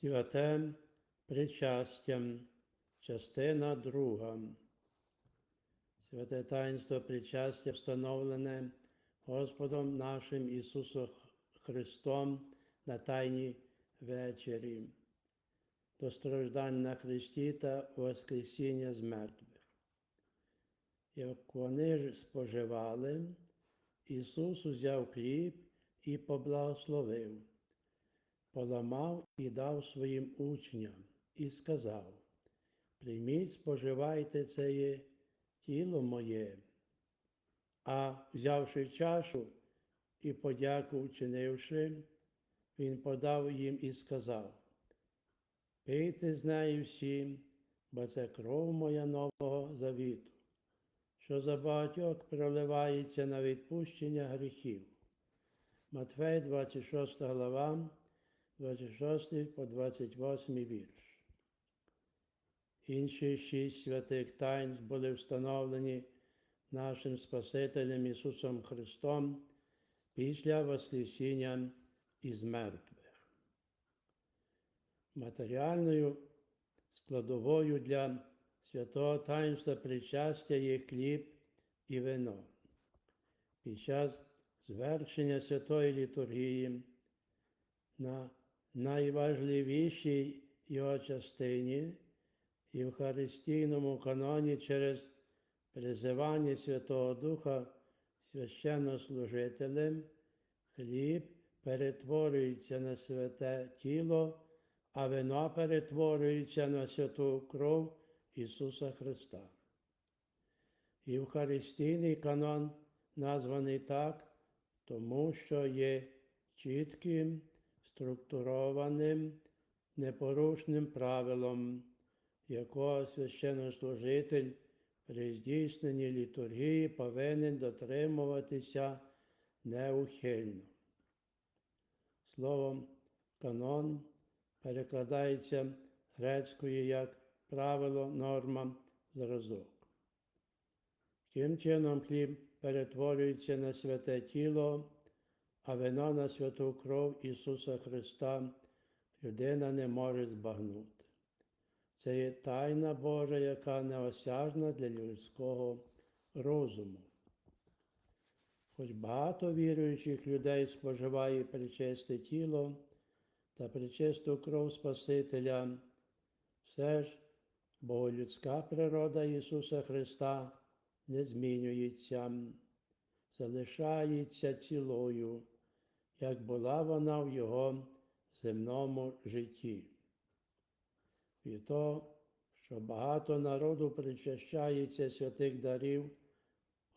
Святе причастя, частина друга. Святе таїнство причастя встановлене Господом нашим Ісусом Христом на Тайній вечері, до страждань на Христі та Воскресіння з мертвих. Як вони ж споживали, Ісус узяв хліб і поблагословив, поламав і дав своїм учням і сказав: Прийміть, споживайте це тіло моє. А взявши чашу і подяку вчинивши, він подав їм і сказав: Пийте з нею всім, бо це кров моя нового завіту, що за багатьох проливається на відпущення гріхів. Матфей, 26 глава, 26 по 28 вірш. Інші шість святих таїнств були встановлені нашим Спасителем Ісусом Христом після Воскресіння із мертвих. Матеріальною складовою для святого таїнства причастя є хліб і вино. Під час звершення святої літургії на найважливішій його частині Євхаристійному каноні через призивання Святого Духа священнослужителем хліб перетворюється на святе тіло, а вино перетворюється на святу кров Ісуса Христа. Євхаристійний канон названий так, тому що є чітким, структурованим, непорушним правилом, якого священнослужитель при здійсненні літургії повинен дотримуватися неухильно. Словом, канон перекладається грецькою як правило, норма, зразок. Тим чином хліб перетворюється на святе тіло, а вино на святу кров Ісуса Христа людина не може збагнути. Це є тайна Божа, яка неосяжна для людського розуму. Хоч багато віруючих людей споживає причисте тіло та причисту кров Спасителя, все ж боголюдська природа Ісуса Христа не змінюється, залишається цілою, як була вона в Його земному житті. Від того, що багато народу причащається святих дарів,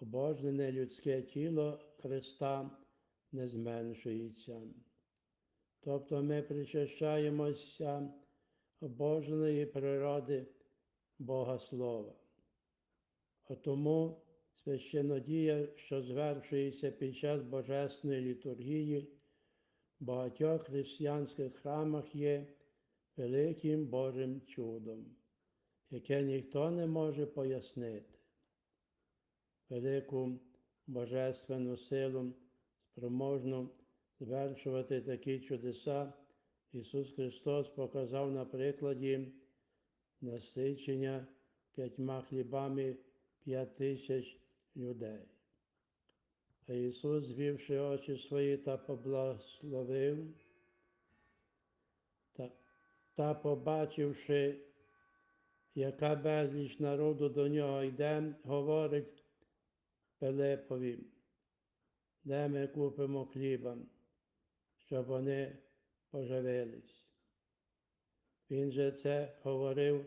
обожнене людське тіло Христа не зменшується. Тобто ми причащаємося обоженої природи Бога Слова. А тому священодія, що звершується під час Божественної літургії, в багатьох християнських храмах є великим Божим чудом, яке ніхто не може пояснити. Велику божественну силу спроможну звершувати такі чудеса, Ісус Христос показав на прикладі насичення п'ятьма хлібами п'ять тисяч людей. А Ісус, звівши очі свої та поблагословив, та, та побачивши, яка безліч народу до нього йде, говорить Пилипові, де ми купимо хліба, щоб вони поживились. Він же це говорив,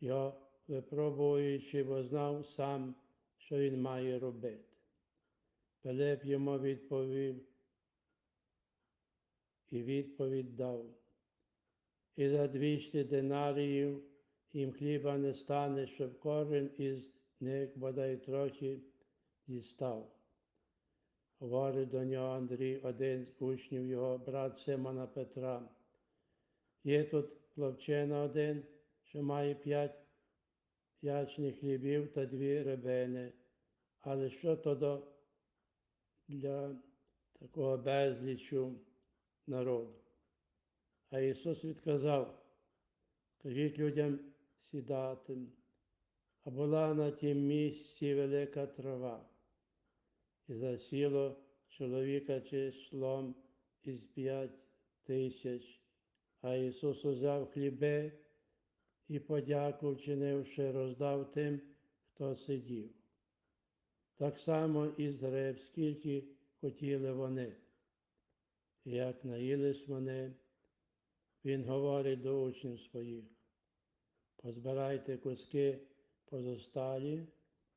його випробуючи, бо знав сам, що він має робити. Пилип йому відповів і відповідь дав. І за двісті динаріїв їм хліба не стане, щоб кожен із них бодай трохи дістав. Говорить до нього Андрій, один з учнів його, брат Симона Петра. Є тут хлопчина один, що має п'ять ячних хлібів та дві рибини. Але що то для такого безлічу народу? А Ісус відказав, кажіть людям сідати, а була на тім місці велика трава, і засіло чоловіка числом із п'ять тисяч. А Ісус узяв хліби і подяку вчинивши, роздав тим, хто сидів. Так само і з риб, скільки хотіли вони. Як наїлись вони, він говорить до учнів своїх, позбирайте куски позосталі,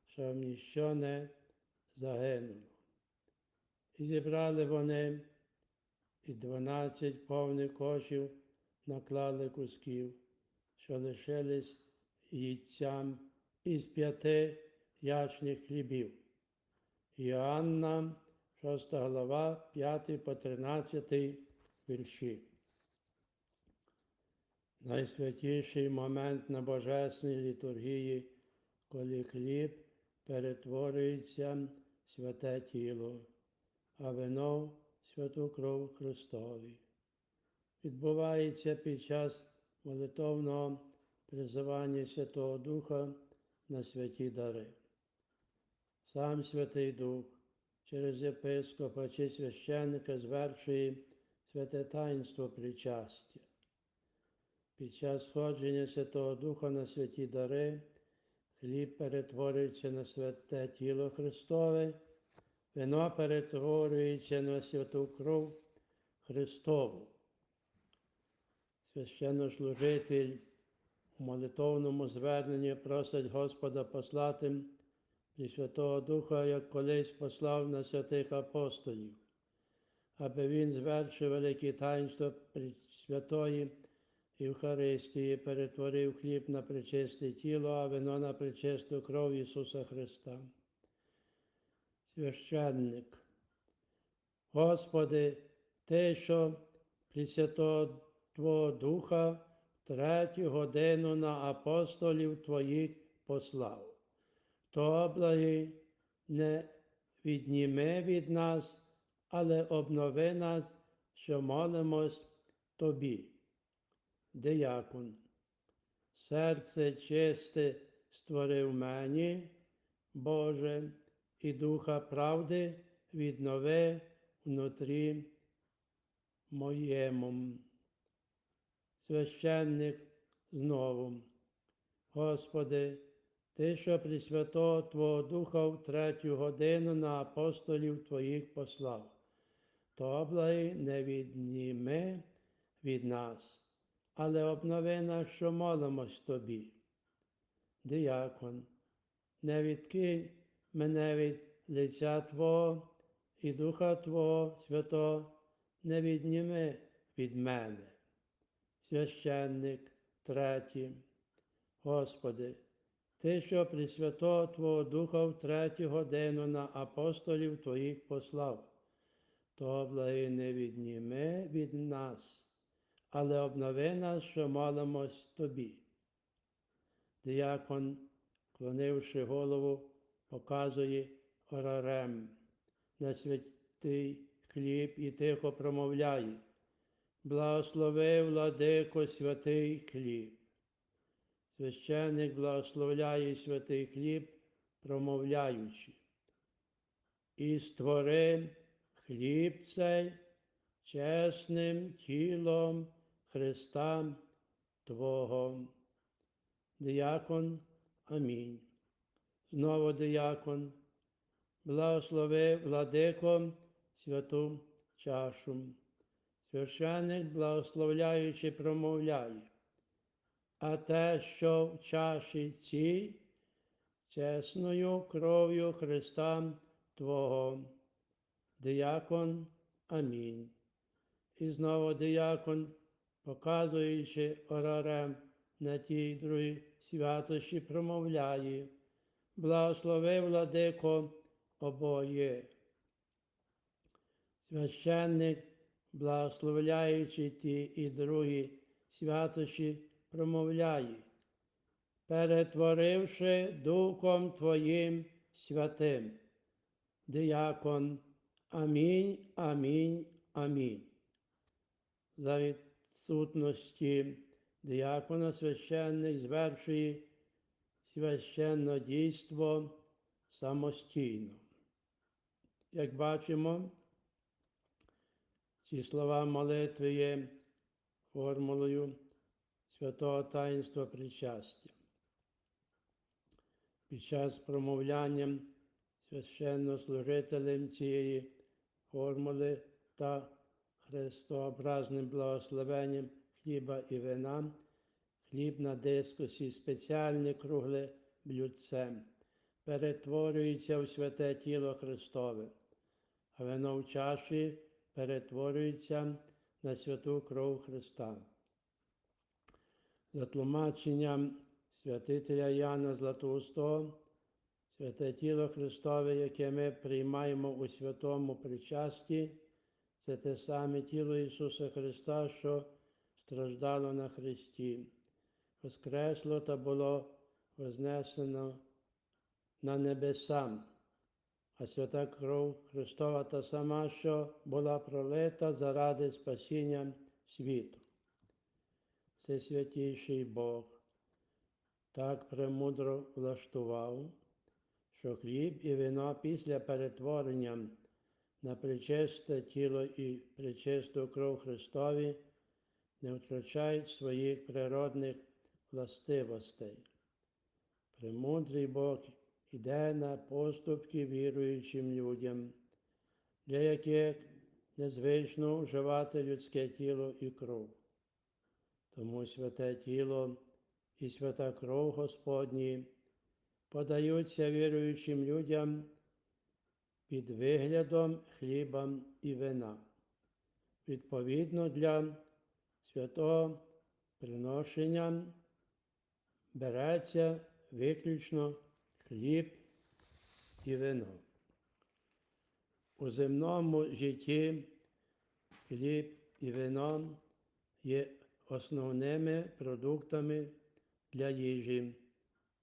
щоб ніщо не загинуло. І зібрали вони, і дванадцять повних кошів наклали кусків, що лишились їдцям із п'яти ячних хлібів. Іоанна, 6 глава, 5 по 13 вірші. Найсвятіший момент на Божественній літургії, коли хліб перетворюється в святе тіло, а вино в святу кров Христові. Відбувається під час молитовного призивання Святого Духа на святі дари. Сам Святий Дух через єпископа чи священника звершує святе таїнство причастя. Під час сходження Святого Духа на святі дари хліб перетворюється на святе тіло Христове, вино перетворюється на святу кров Христову. Священнослужитель у молитовному зверненні просить Господа послати і Святого Духа, як колись послав на святих апостолів, аби Він звершив велике таїнство Святої Євхаристії, перетворив хліб на причисте тіло, а вино на причисту кров Ісуса Христа. Священник, Господи, Ти, що при Святого Твого Духа третю годину на апостолів Твоїх послав то не відніми від нас, але обнови нас, що молимось Тобі. Деякон. Серце чисте створив мені, Боже, і духа правди віднови внутрі моєму. Священник знову. Господи, ти, що при Святого Твого Духа в третю годину на апостолів Твоїх послав, то благий не відніми від нас, але обнови нас, що молимось Тобі. Діякон, не відкинь мене від лиця Твого і Духа Твого Святого не відніми від мене. Священник третій, Господи. Ти, що при Святого Твого Духа в третю годину на апостолів Твоїх послав, то благи не відніми від нас, але обнови нас, що молимось Тобі. Діякон, клонивши голову, показує орарем на святий хліб і тихо промовляє. Благослови, владико, святий хліб. Священник благословляє святий хліб, промовляючи. І створи хліб цей чесним тілом Христа Твого. Діякон, амінь. Знову діякон, благослови владико святу чашу. Священник, благословляючи, промовляє а те, що в чаші цій, чесною кров'ю Христа Твого. Діякон Амінь. І знову діякон, показуючи орарем на тій другій святощі, промовляє, благослови владико обоє. Священник, благословляючи ті і другі святощі, промовляє, перетворивши Духом Твоїм святим. Діякон. Амінь, амінь, амінь. За відсутності діакона священник звершує священне дійство самостійно. Як бачимо, ці слова молитви є формулою святого таїнства причастя. Під час промовляння священнослужителем цієї формули та хрестообразним благословенням хліба і вина, хліб на дискусі спеціальне кругле блюдце, перетворюється в святе тіло Христове, а вино в чаші перетворюється на святу кров Христа. За тлумаченням святителя Яна Златоустого, святе тіло Христове, яке ми приймаємо у святому причасті, це те саме тіло Ісуса Христа, що страждало на Христі, воскресло та було вознесено на небеса, а свята кров Христова та сама, що була пролита заради спасіння світу. Всесвятійший Бог так премудро влаштував, що хліб і вино після перетворення на причисте тіло і причисту кров Христові не втрачають своїх природних властивостей. Премудрий Бог іде на поступки віруючим людям, для яких незвично вживати людське тіло і кров. Тому святе тіло і свята кров Господні подаються віруючим людям під виглядом хліба і вина. Відповідно для святого приношення береться виключно хліб і вино. У земному житті хліб і вино є основними продуктами для їжі,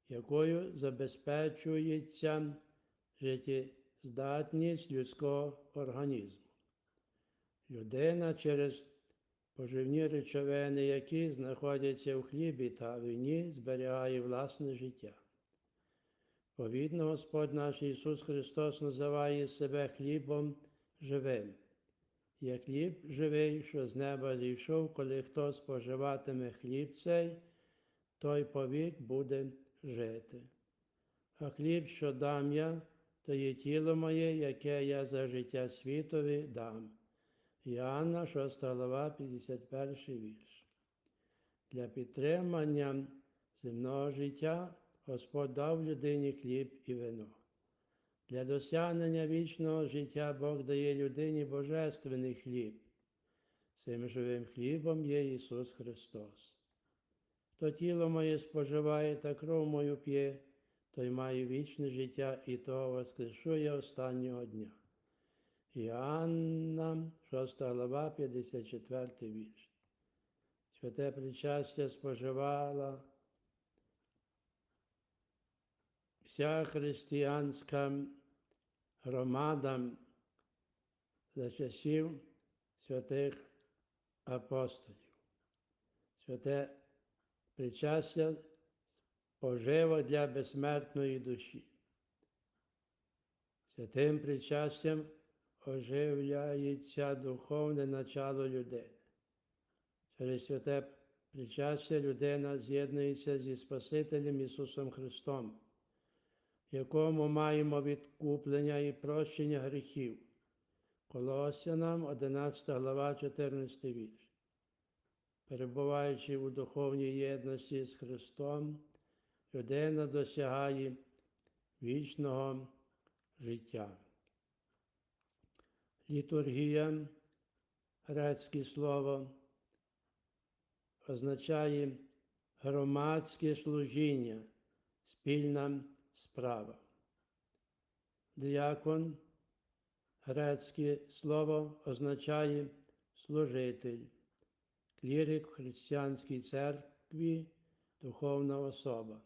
якою забезпечується життєздатність людського організму. Людина через поживні речовини, які знаходяться в хлібі та вині, зберігає власне життя. Повідно, Господь наш Ісус Христос називає себе хлібом живим. Є хліб живий, що з неба зійшов, коли хто споживатиме хліб цей, той повік буде жити. А хліб, що дам я, то є тіло моє, яке я за життя світові дам. Іоанна, 6 глава, 51 вірш. Для підтримання земного життя Господь дав людині хліб і вино. Для досягнення вічного життя Бог дає людині божественний хліб. Цим живим хлібом є Ісус Христос. Хто тіло моє споживає та кров мою п'є, той має вічне життя і того воскрешує останнього дня. Іоанна, 6 глава, 54 вірш. Святе причастя споживала вся християнська громада за часів святих апостолів. Святе причастя поживо для безсмертної душі. Святим причастям оживляється духовне начало людини. Через святе причастя людина з'єднується зі Спасителем Ісусом Христом, якому маємо відкуплення і прощення гріхів. Колосянам 11 глава 14 вірш. Перебуваючи у духовній єдності з Христом, людина досягає вічного життя. Літургія, грецьке слово, означає громадське служіння, спільна справа. Діакон, грецьке слово означає служитель, клірик в християнській церкві, духовна особа.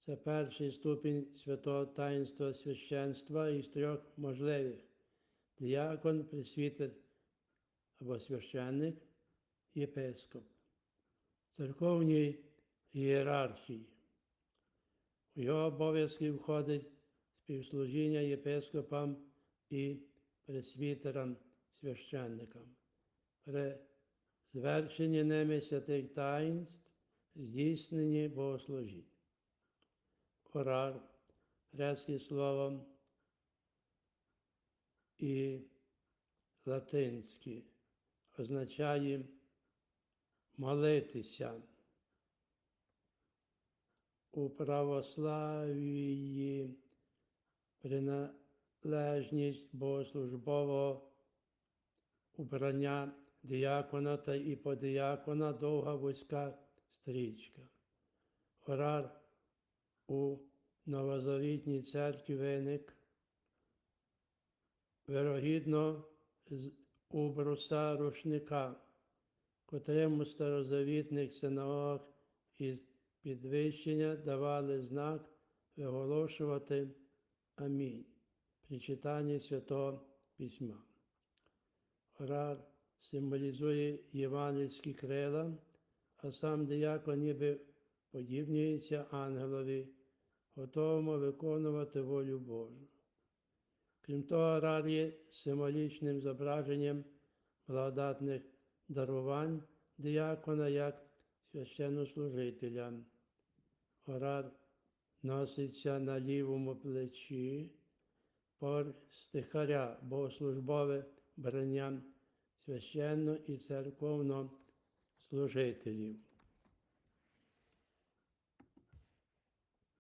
Це перший ступінь святого таїнства священства із трьох можливих діакон, пресвітер або священник, єпископ. Церковній ієрархії. У його обов'язки входить співслужіння єпископам і пресвітерам священникам. При звершенні ними святих таїнств здійснені богослужінь. Орар, грецьке слово і латинське означає молитися. У православії приналежність богослужбового убрання діякона та іподіякона довга вузька стрічка. Орар у Новозавітній церкві виник вирогідно з убруса рушника, котрим у старозавітних синагогах із підвищення давали знак виголошувати Амінь при читанні Святого Письма. Орар символізує євангельські крила, а сам диякон ніби подібнюється ангелові, готовому виконувати волю Божу. Крім того, орар є символічним зображенням благодатних дарувань диякона як священнослужителя. Орар носиться на лівому плечі, пор стихаря, богослужбове брання священно і церковно служителів.